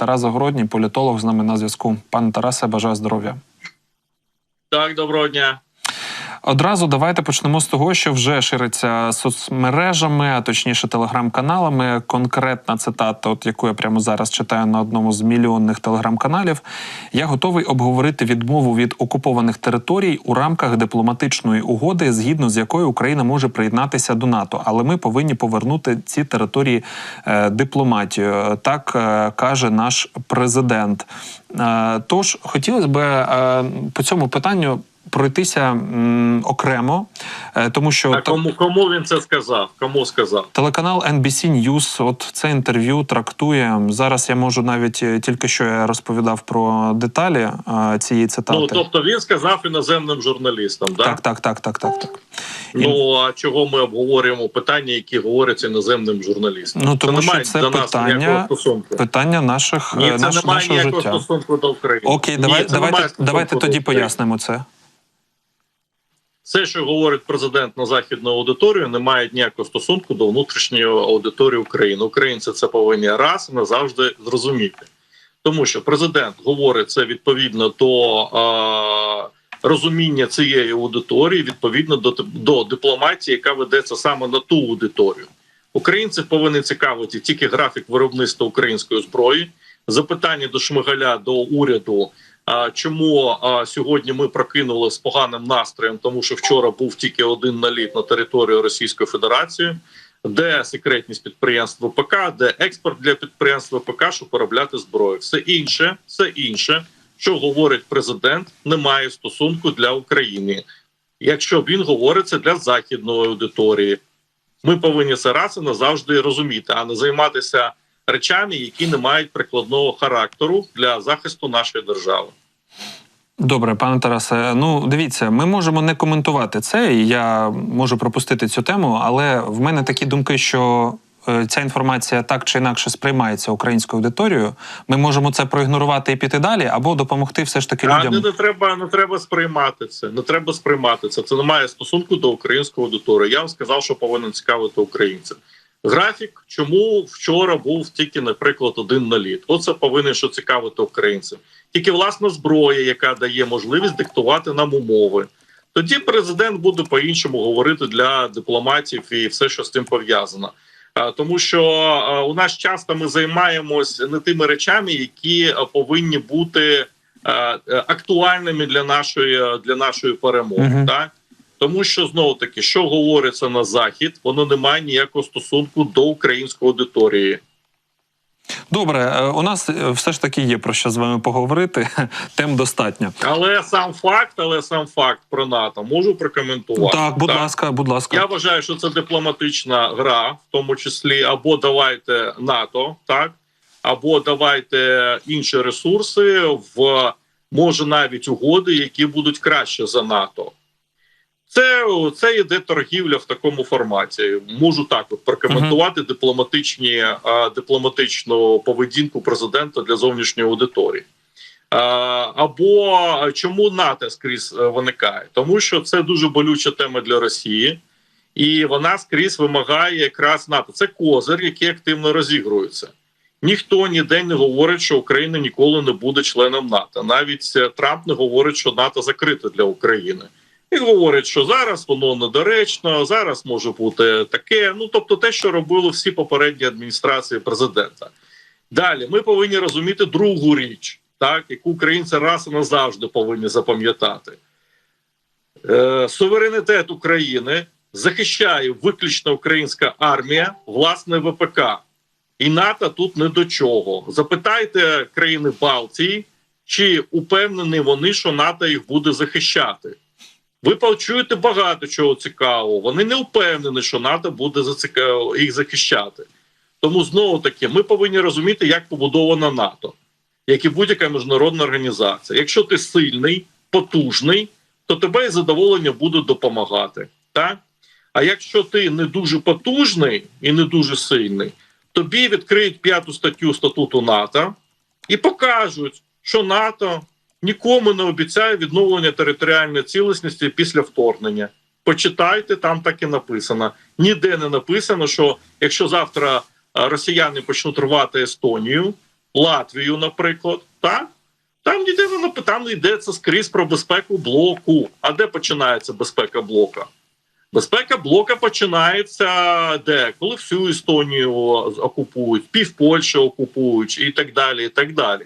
Тарас Загородній, політолог з нами на зв'язку. Пане Тарасе, бажаю здоров'я. Так, доброго дня. Одразу давайте почнемо з того, що вже шириться соцмережами, а точніше телеграм-каналами. Конкретна цитата, от яку я прямо зараз читаю на одному з мільйонних телеграм-каналів. Я готовий обговорити відмову від окупованих територій у рамках дипломатичної угоди, згідно з якою Україна може приєднатися до НАТО, але ми повинні повернути ці території е, дипломатію. Так е, каже наш президент. Е, тож хотілося б е, по цьому питанню пройтися м, окремо, е, тому що А кому кому він це сказав? Кому сказав? телеканал NBC News от це інтерв'ю трактує. Зараз я можу навіть е, тільки що я розповідав про деталі е, цієї цитати. Ну тобто він сказав іноземним журналістам, да? так, так, так, так, так, так. Ну а чого ми обговорюємо питання, які говоряться іноземним журналістам? Ну тому не що це до питання, питання наших Ні, це наш, не має нашого ніякого життя. стосунку до України. Окей, Ні, давай, це давайте, давайте тоді пояснимо це. Все, що говорить президент на західну аудиторію, не має ніякого стосунку до внутрішньої аудиторії України. Українці це повинні раз і назавжди зрозуміти, тому що президент говорить це відповідно до е, розуміння цієї аудиторії, відповідно до, до дипломатії, яка ведеться саме на ту аудиторію. Українців повинен цікавити тільки графік виробництва української зброї, запитання до Шмигаля до уряду. Чому сьогодні ми прокинули з поганим настроєм, тому що вчора був тільки один наліт на територію Російської Федерації, де секретність підприємств ВПК, де експорт для підприємств ВПК, щоб виробляти зброю. Все інше, все інше, що говорить президент, не має стосунку для України. Якщо він говорить це для західної аудиторії, ми повинні це раз і назавжди розуміти, а не займатися речами, які не мають прикладного характеру для захисту нашої держави. Добре, пане Тарасе. Ну дивіться, ми можемо не коментувати це. і Я можу пропустити цю тему, але в мене такі думки, що е, ця інформація так чи інакше сприймається українською аудиторією. Ми можемо це проігнорувати і піти далі, або допомогти все ж таки А людям. не, не треба не треба сприймати це. Не треба сприймати це. Це не має стосунку до української аудиторії. Я вам сказав, що повинен цікавити українців. Графік, чому вчора був тільки, наприклад, один наліт. Оце повинен що цікавити українців. Тільки власна зброя, яка дає можливість диктувати нам умови. Тоді президент буде по-іншому говорити для дипломатів і все, що з цим пов'язано. Тому що у нас часто ми займаємось не тими речами, які повинні бути актуальними для нашої для нашої перемоги. Мгм. Так тому що знову таки, що говориться на захід, воно не має ніякого стосунку до української аудиторії. Добре, е, у нас е, все ж таки є про що з вами поговорити. Тем достатньо. Але сам факт, але сам факт про НАТО можу прокоментувати. Так, будь ласка, будь ласка. Я вважаю, що це дипломатична гра, в тому числі або давайте НАТО, так або давайте інші ресурси в може навіть угоди, які будуть краще за НАТО. Це це йде торгівля в такому форматі. Можу так от прокоментувати дипломатичні а, дипломатичну поведінку президента для зовнішньої аудиторії. А, або чому НАТО скрізь е, виникає? Тому що це дуже болюча тема для Росії, і вона скрізь вимагає якраз НАТО. Це козир, який активно розігрується. Ніхто ніде не говорить, що Україна ніколи не буде членом НАТО. Навіть е, Трамп не говорить, що НАТО закрите для України. І говорять, що зараз воно недоречно, зараз може бути таке. Ну тобто, те, що робили всі попередні адміністрації президента. Далі ми повинні розуміти другу річ, так яку українці раз і назавжди повинні запам'ятати. Е, Суверенітет України захищає виключно українська армія, власне ВПК. І НАТО тут не до чого. Запитайте країни Балтії, чи упевнені вони, що НАТО їх буде захищати. Ви почуєте багато чого цікавого. Вони не впевнені, що НАТО буде їх захищати. Тому знову таки ми повинні розуміти, як побудована НАТО, як і будь-яка міжнародна організація. Якщо ти сильний, потужний, то тебе із задоволенням будуть допомагати. Так? А якщо ти не дуже потужний і не дуже сильний, тобі відкриють п'яту статтю статуту НАТО і покажуть, що НАТО нікому не обіцяє відновлення територіальної цілісності після вторгнення. Почитайте, там так і написано. Ніде не написано, що якщо завтра росіяни почнуть рвати Естонію, Латвію, наприклад, так? Там йде воно там йдеться скрізь про безпеку блоку. А де починається безпека блока? Безпека блока починається де? Коли всю Естонію окупують, пів Польщі окупують і так далі. і так далі.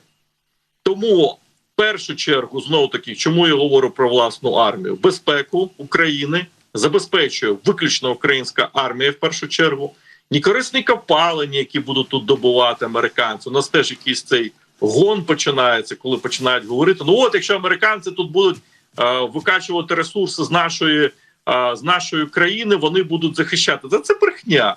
Тому першу чергу, знову таки, чому я говорю про власну армію? Безпеку України забезпечує виключно українська армія в першу чергу. Ні корисні копалені, які будуть тут добувати американці. У нас теж якийсь цей гон починається, коли починають говорити: ну от якщо американці тут будуть е, викачувати ресурси з нашої, е, з нашої країни, вони будуть захищати. Це, це брехня.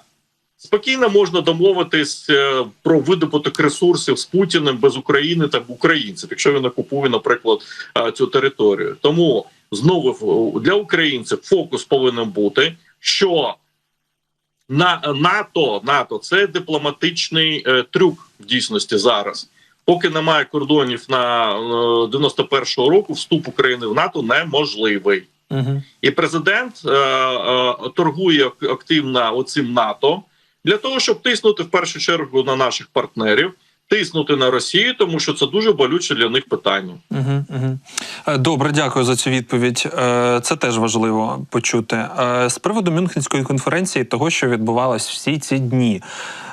Спокійно можна домовитись е, про видобуток ресурсів з Путіним без України та українців, якщо він окупує, наприклад, е, цю територію. Тому знову для українців фокус повинен бути, що на НАТО НАТО це дипломатичний е, трюк в дійсності зараз. Поки немає кордонів на е, 91-го року, вступ України в НАТО неможливий. Угу. І президент е, е, торгує ак- активно оцим НАТО для того, щоб тиснути в першу чергу на наших партнерів, тиснути на Росію, тому що це дуже болюче для них питання. Угу, угу. Добре, дякую за цю відповідь. Е, Це теж важливо почути. Е, З приводу Мюнхенської конференції, того, що відбувалось всі ці дні.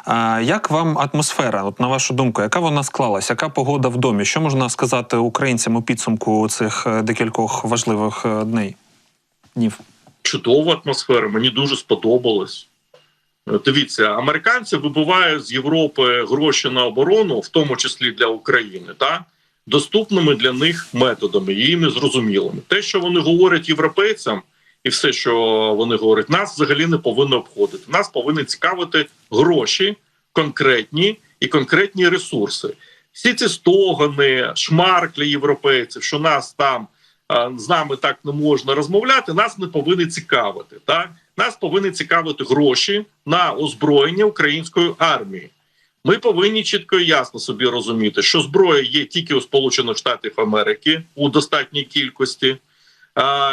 е, Як вам атмосфера? От на вашу думку, яка вона склалась? Яка погода в домі? Що можна сказати українцям у підсумку цих е, декількох важливих е, дней? Днів? чудова атмосфера. Мені дуже сподобалось. Е, Дивіться, американці вибивають з Європи гроші на оборону, в тому числі для України, та доступними для них методами, їм зрозумілими. Те, що вони говорять європейцям, і все, що вони говорять, нас взагалі не повинно обходити. Нас повинні цікавити гроші конкретні і конкретні ресурси. Всі ці стогани, шмарк для європейців, що нас там з нами так не можна розмовляти, нас не повинні цікавити. Так? Нас повинні цікавити гроші на озброєння української армії. Ми повинні чітко і ясно собі розуміти, що зброя є тільки у Сполучених Штатів Америки у достатній кількості,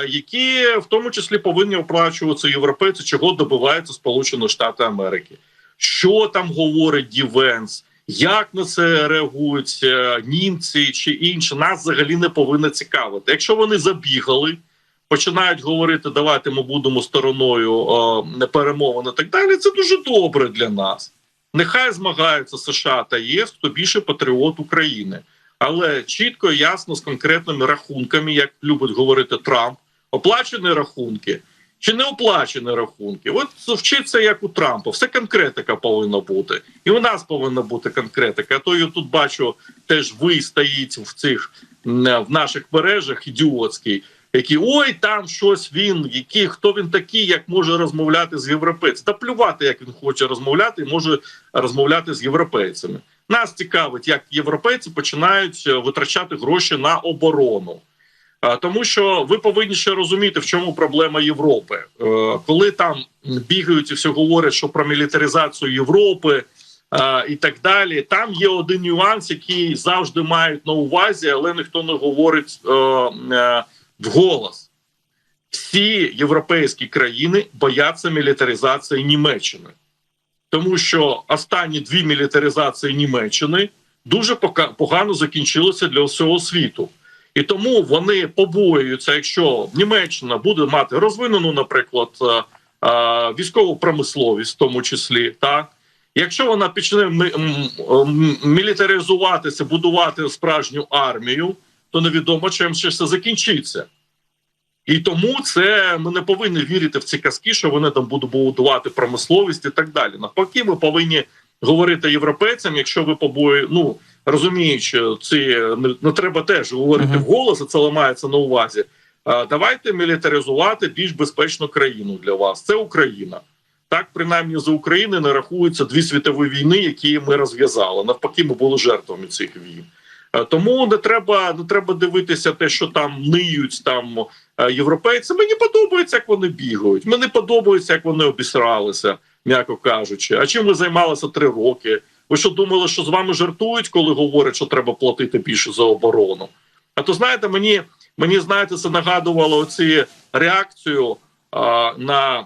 які в тому числі повинні оплачуватися європейці, чого добиваються Сполучені Штати Америки. Що там говорить Дівенс? Як на це реагують е, німці чи інші, нас взагалі не повинно цікавити. Якщо вони забігали, починають говорити, давайте ми будемо стороною е, перемовин і так далі. Це дуже добре для нас. Нехай змагаються США та ЄС, хто більше патріот України, але чітко ясно з конкретними рахунками, як любить говорити Трамп, оплачені рахунки чи не оплачені рахунки. От вчиться як у Трампа, все конкретика повинна бути, і у нас повинна бути конкретика. А то я тут бачу, теж ви стоїть в цих м, в наших мережах ідіотський. Які ой, там щось він, який хто він такий, як може розмовляти з європейцями. Та плювати, як він хоче розмовляти, і може розмовляти з європейцями. Нас цікавить, як європейці починають е, витрачати гроші на оборону. Тому що ви повинні ще розуміти, в чому проблема Європи, Е, коли там бігають і все говорять, що про мілітаризацію Європи е, і так далі. Там є один нюанс, який завжди мають на увазі, але ніхто не говорить е, вголос. Всі європейські країни бояться мілітаризації Німеччини, тому що останні дві мілітаризації Німеччини дуже погано закінчилися для всього світу. І тому вони побоюються, якщо Німеччина буде мати розвинену, наприклад, е, е, військову промисловість, в тому числі, так якщо вона почне мілітаризуватися, будувати справжню армію, то невідомо чим ще все закінчиться. І тому це ми не повинні вірити в ці казки, що вони там будуть будувати промисловість і так далі. Навпаки, ми повинні говорити європейцям, якщо ви побої, ну розуміючи, ці не, не треба теж говорити Мгм. вголос, і це ламається на увазі. Давайте мілітаризувати більш безпечну країну для вас. Це Україна. Так, принаймні за України не рахуються дві світові війни, які ми розв'язали. Навпаки, ми були жертвами цих війн. Тому не треба не треба дивитися те, що там ниють там е, європейці. Мені подобається, як вони бігають. Мені подобається, як вони обісралися, м'яко кажучи. А чим ви займалися три роки? Ви що думали, що з вами жартують, коли говорять, що треба платити більше за оборону? А то знаєте, мені мені знаєте, це нагадувало оці реакцію а, на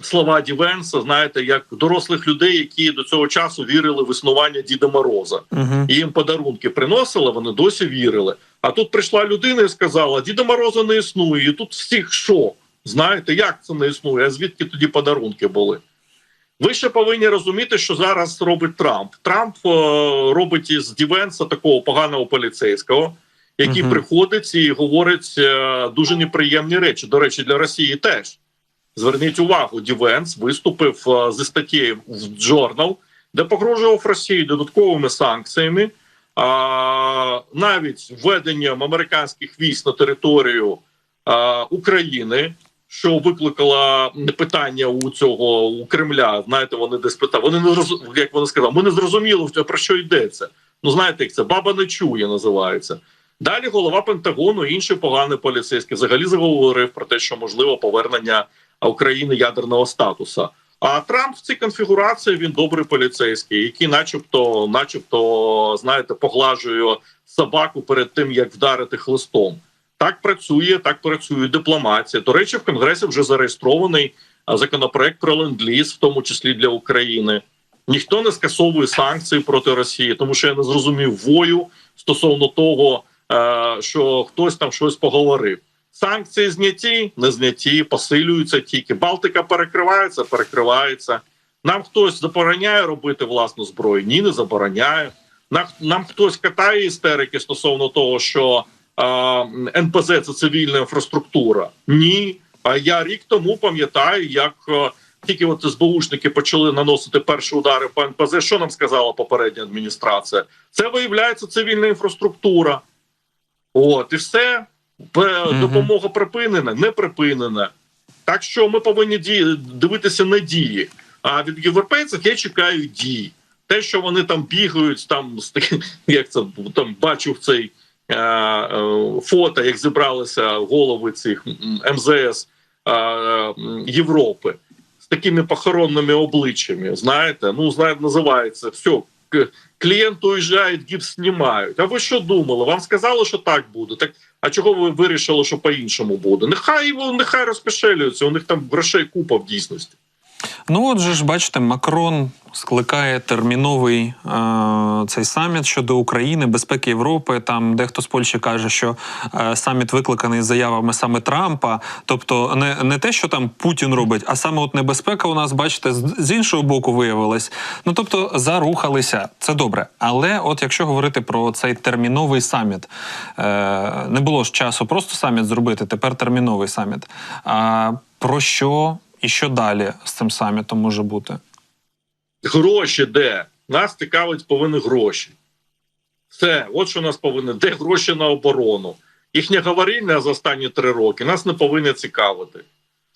слова Дівенса, знаєте, як дорослих людей, які до цього часу вірили в існування Діда Мороза. Угу. І їм подарунки приносили, вони досі вірили. А тут прийшла людина і сказала: Діда Мороза не існує. І тут всіх шок. Знаєте, як це не існує? А звідки тоді подарунки були? Ви ще повинні розуміти, що зараз робить Трамп. Трамп е, робить із Дівенса такого поганого поліцейського, який Мгм. приходить і говорить е, дуже неприємні речі. До речі, для Росії теж. Зверніть увагу, Дівенс виступив е, зі статтєю в Journal, де погрожував Росії додатковими санкціями, а, навіть введенням американських військ на територію а, України, що викликало питання у цього у Кремля. Знаєте, вони десь питали. Вони не роз... як вони сказали, ми не зрозуміли про що йдеться. Ну знаєте, як це баба не чує, називається. Далі голова Пентагону, інший поганий поліцейський, взагалі заговорив про те, що можливо повернення України ядерного статусу. А Трамп в цій конфігурації він добрий поліцейський, який, начебто, начебто, знаєте, поглажує собаку перед тим, як вдарити хлистом. Так працює, так працює дипломатія. До речі, в Конгресі вже зареєстрований законопроект про ленд-ліз, в тому числі для України. Ніхто не скасовує санкції проти Росії, тому що я не зрозумів вою стосовно того, е, що хтось там щось поговорив. Санкції зняті, не зняті, посилюються тільки. Балтика перекривається, перекривається. Нам хтось забороняє робити власну зброю? Ні, не забороняє. Нам, нам хтось катає істерики стосовно того, що НПЗ це цивільна інфраструктура. Ні. А я рік тому пам'ятаю, як е, тільки от СБУшники почали наносити перші удари по НПЗ. Що нам сказала попередня адміністрація? Це виявляється цивільна інфраструктура. От і все. Допомога припинена, не припинена. Так що ми повинні дивитися на дії. А від європейців я чекаю дій. Те, що вони там бігають, там як це там бачив цей фото, як зібралися голови цих МЗС е, Європи з такими похоронними обличчями. Знаєте, ну знаєте, називається все. Клієнт уїжджає, гіпс знімають. А ви що думали? Вам сказали, що так буде? Так а чого ви вирішили, що по-іншому буде? Нехай нехай розпешелюються, у них там грошей купа в дійсності. Ну, от же ж, бачите, Макрон скликає терміновий е, цей саміт щодо України, безпеки Європи. Там дехто з Польщі каже, що е, саміт викликаний заявами саме Трампа. Тобто, не, не те, що там Путін робить, а саме от небезпека у нас, бачите, з, з іншого боку виявилась. Ну тобто, зарухалися. Це добре. Але от якщо говорити про цей терміновий саміт, е, не було ж часу просто саміт зробити, тепер терміновий саміт. А про що і що далі з цим самітом може бути? Гроші де? Нас цікавить повинні гроші. Все, от що нас повинні. Де гроші на оборону? Їхнє говоріння за останні три роки нас не повинні цікавити.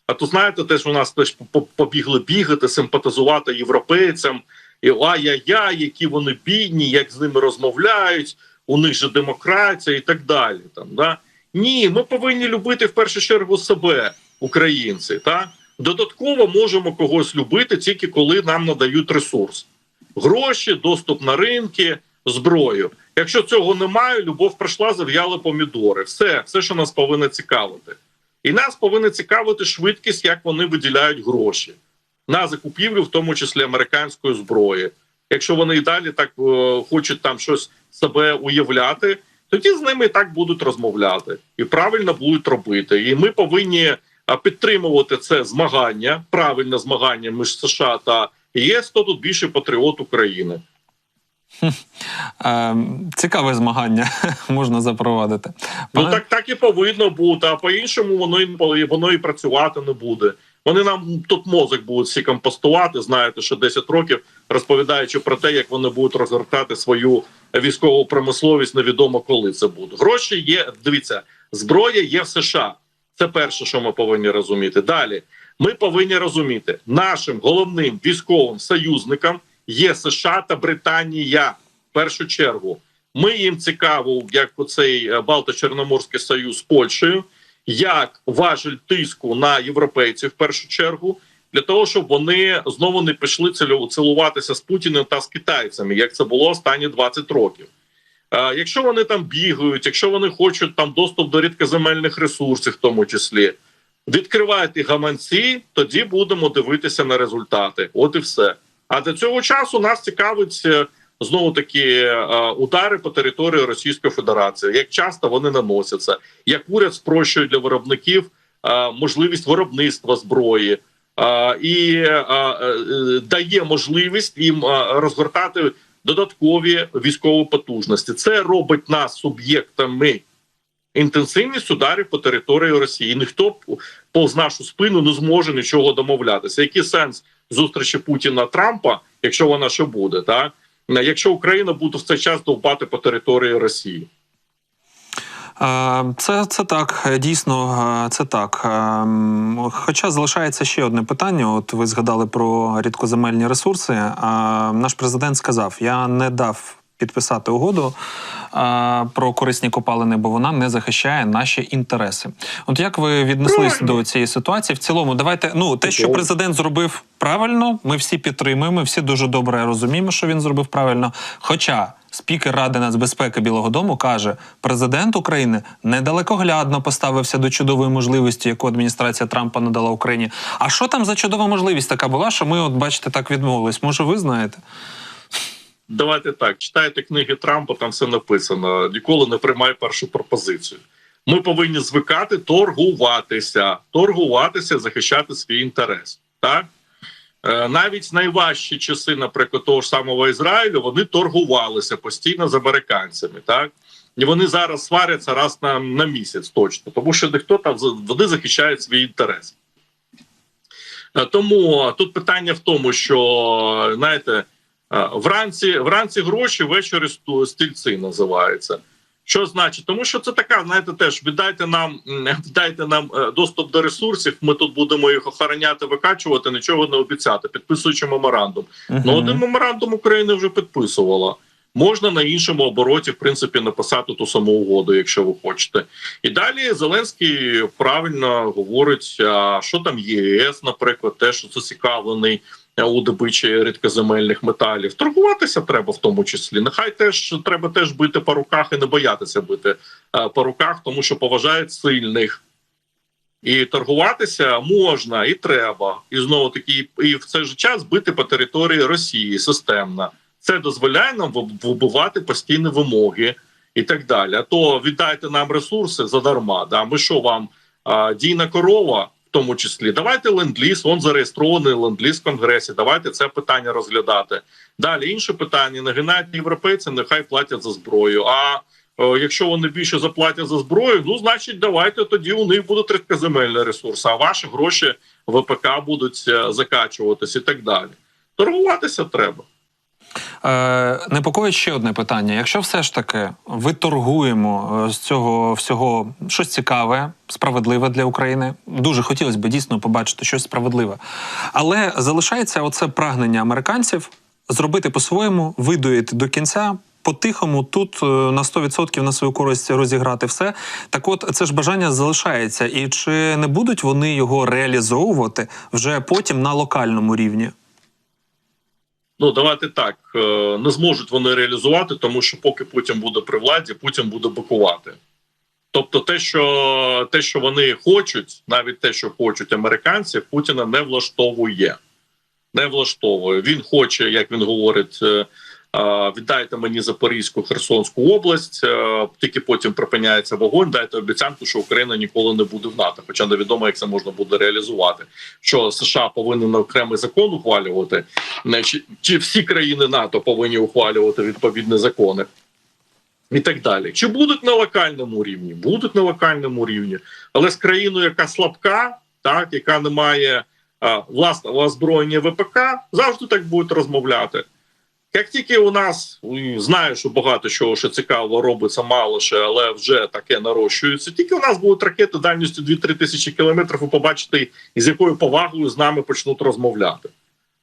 А то знаєте, теж у нас теж побігли бігати, симпатизувати європейцям, і ай-яй-яй, які вони бідні, як з ними розмовляють, у них же демократія і так далі. Там, да? Ні, ми повинні любити в першу чергу себе, українці. Так? Додатково можемо когось любити тільки коли нам надають ресурс. Гроші, доступ на ринки, зброю. Якщо цього немає, любов прийшла, зав'яли помідори. Все, все, що нас повинно цікавити. І нас повинна цікавити швидкість, як вони виділяють гроші на закупівлю, в тому числі американської зброї. Якщо вони і далі так е, хочуть там щось себе уявляти, тоді з ними і так будуть розмовляти і правильно будуть робити. І ми повинні підтримувати це змагання, правильне змагання між США та ЄС, хто тут більший патріот України. Е, цікаве змагання можна запровадити. Ну так так і повинно бути, а по-іншому воно воно і працювати не буде. Вони нам тут мозок будуть всі компостувати. Знаєте, що 10 років розповідаючи про те, як вони будуть розгортати свою військову промисловість, невідомо коли це буде. Гроші є. Дивіться, зброя є в США. Це перше, що ми повинні розуміти. Далі ми повинні розуміти, нашим головним військовим союзникам є США та Британія в першу чергу. Ми їм цікаво, як оцей е, Балто-Чорноморський союз з Польщею, як важель тиску на європейців в першу чергу, для того, щоб вони знову не пішли цілуватися з Путіним та з китайцями, як це було останні 20 років. Е, Якщо вони там бігають, якщо вони хочуть там доступ до рідкоземельних ресурсів, в тому числі, Відкривайте гаманці, тоді будемо дивитися на результати. От і все. А до цього часу нас цікавить е, знову таки е, удари по території Російської Федерації. Як часто вони наносяться, як уряд спрощує для виробників можливість виробництва зброї і дає можливість їм розгортати додаткові військові потужності. Це робить нас суб'єктами інтенсивність ударів по території Росії. Ніхто повз нашу спину не зможе нічого домовлятися. Який сенс зустрічі Путіна Трампа, якщо вона ще буде, так якщо Україна буде в цей час довбати по території Росії? Е, Це, це так, дійсно, е, це так. Е, Хоча залишається ще одне питання. От ви згадали про рідкоземельні ресурси. Е, Наш президент сказав: я не дав підписати угоду е, про корисні копалини, бо вона не захищає наші інтереси. От як ви віднеслись до цієї ситуації? В цілому, давайте ну те, що президент зробив правильно, ми всі підтримуємо. Всі дуже добре розуміємо, що він зробив правильно. Хоча спікер Ради нацбезпеки Білого Дому каже, президент України недалекоглядно поставився до чудової можливості, яку адміністрація Трампа надала Україні. А що там за чудова можливість така була, що ми, от бачите, так відмовились? Може, ви знаєте? Давайте так, читайте книги Трампа, там все написано. Ніколи не приймай першу пропозицію. Ми повинні звикати торгуватися, торгуватися, захищати свій інтерес. Так Е, навіть найважчі часи, наприклад, того ж самого Ізраїлю, вони торгувалися постійно з американцями. Так і вони зараз сваряться раз на, на місяць, точно, тому що ніхто там вони захищають свій інтерес. Е, Тому тут питання в тому, що знаєте, вранці, вранці гроші, ввечері стільці називається. Що значить? Тому що це така, знаєте, теж віддайте нам, віддайте нам е, доступ до ресурсів. Ми тут будемо їх охороняти, викачувати, нічого не обіцяти, підписуючи меморандум. Ну, один меморандум України вже підписувала. Можна на іншому обороті, в принципі, написати ту саму угоду, якщо ви хочете. І далі Зеленський правильно говорить, а що там ЄС, наприклад, теж зацікавлений е, у добичі рідкоземельних металів. Торгуватися треба в тому числі. Нехай теж треба теж бити по руках і не боятися бити е, по руках, тому що поважають сильних. І торгуватися можна і треба, і знову таки, і в цей же час бити по території Росії системно. Це дозволяє нам виб- вибивати постійні вимоги і так далі. То віддайте нам ресурси задарма. Да? Ми що вам а, дійна корова, в тому числі, давайте ленд-ліз, он зареєстрований ленд-ліз в Конгресі. Давайте це питання розглядати. Далі інше питання: нагинають європейці, нехай платять за зброю. А е, якщо вони більше заплатять за зброю, ну значить, давайте тоді у них будуть рідкоземельні ресурси, а ваші гроші ВПК будуть е, закачуватись і так далі. Торгуватися треба. Е, непокоїть ще одне питання. Якщо все ж таки ви торгуємо е, з цього всього щось цікаве, справедливе для України, дуже хотілося б дійсно побачити щось справедливе. Але залишається оце прагнення американців зробити по-своєму, видоїти до кінця. По-тихому тут е, на 100% на свою користь розіграти все. Так от це ж бажання залишається. І чи не будуть вони його реалізовувати вже потім на локальному рівні? Ну давайте так е, не зможуть вони реалізувати, тому що поки Путін буде при владі, Путін буде бакувати. Тобто, те, що те, що вони хочуть, навіть те, що хочуть американці, Путіна не влаштовує. Не влаштовує. Він хоче, як він говорить, е, віддайте мені Запорізьку Херсонську область, е, тільки потім припиняється вогонь. Дайте обіцянку, що Україна ніколи не буде в НАТО. Хоча невідомо, як це можна буде реалізувати. Що США повинен окремий закон ухвалювати, не, чи, чи всі країни НАТО повинні ухвалювати відповідні закони. І так далі. Чи будуть на локальному рівні? Будуть на локальному рівні, але з країною, яка слабка, так яка не має а, власного озброєння ВПК, завжди так будуть розмовляти. Як тільки у нас м, знаю, що багато чого що цікаво робиться мало ще, але вже таке нарощується. Тільки у нас будуть ракети дальністю 2-3 тисячі кілометрів, ви побачите, з якою повагою з нами почнуть розмовляти.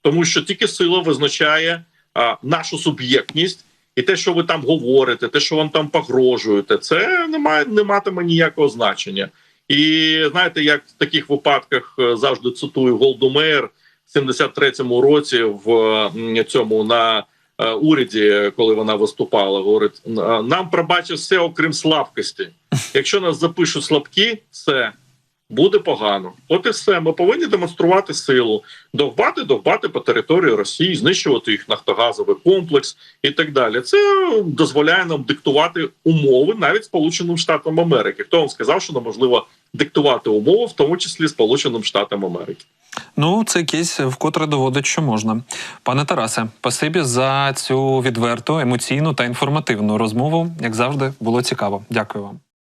Тому що тільки сила визначає а, нашу суб'єктність, і те, що ви там говорите, те, що вам там погрожуєте, це не має не матиме ніякого значення. І знаєте, як в таких випадках е, завжди цитую Голду Меєр в 73-му році в цьому на уряді, коли вона виступала, говорить: нам пробачить все, окрім слабкості. Якщо нас запишуть слабкі, все буде погано. От і все. Ми повинні демонструвати силу, довбати, довбати по території Росії, знищувати їх нафтогазовий комплекс і так далі. Це дозволяє нам диктувати умови навіть Сполученим Штатам Америки. Хто вам сказав, що неможливо диктувати умови, в тому числі Сполученим Штатам Америки. Ну, це кейс вкотре доводить, що можна. Пане Тарасе, спасибі за цю відверту, емоційну та інформативну розмову. Як завжди, було цікаво. Дякую вам.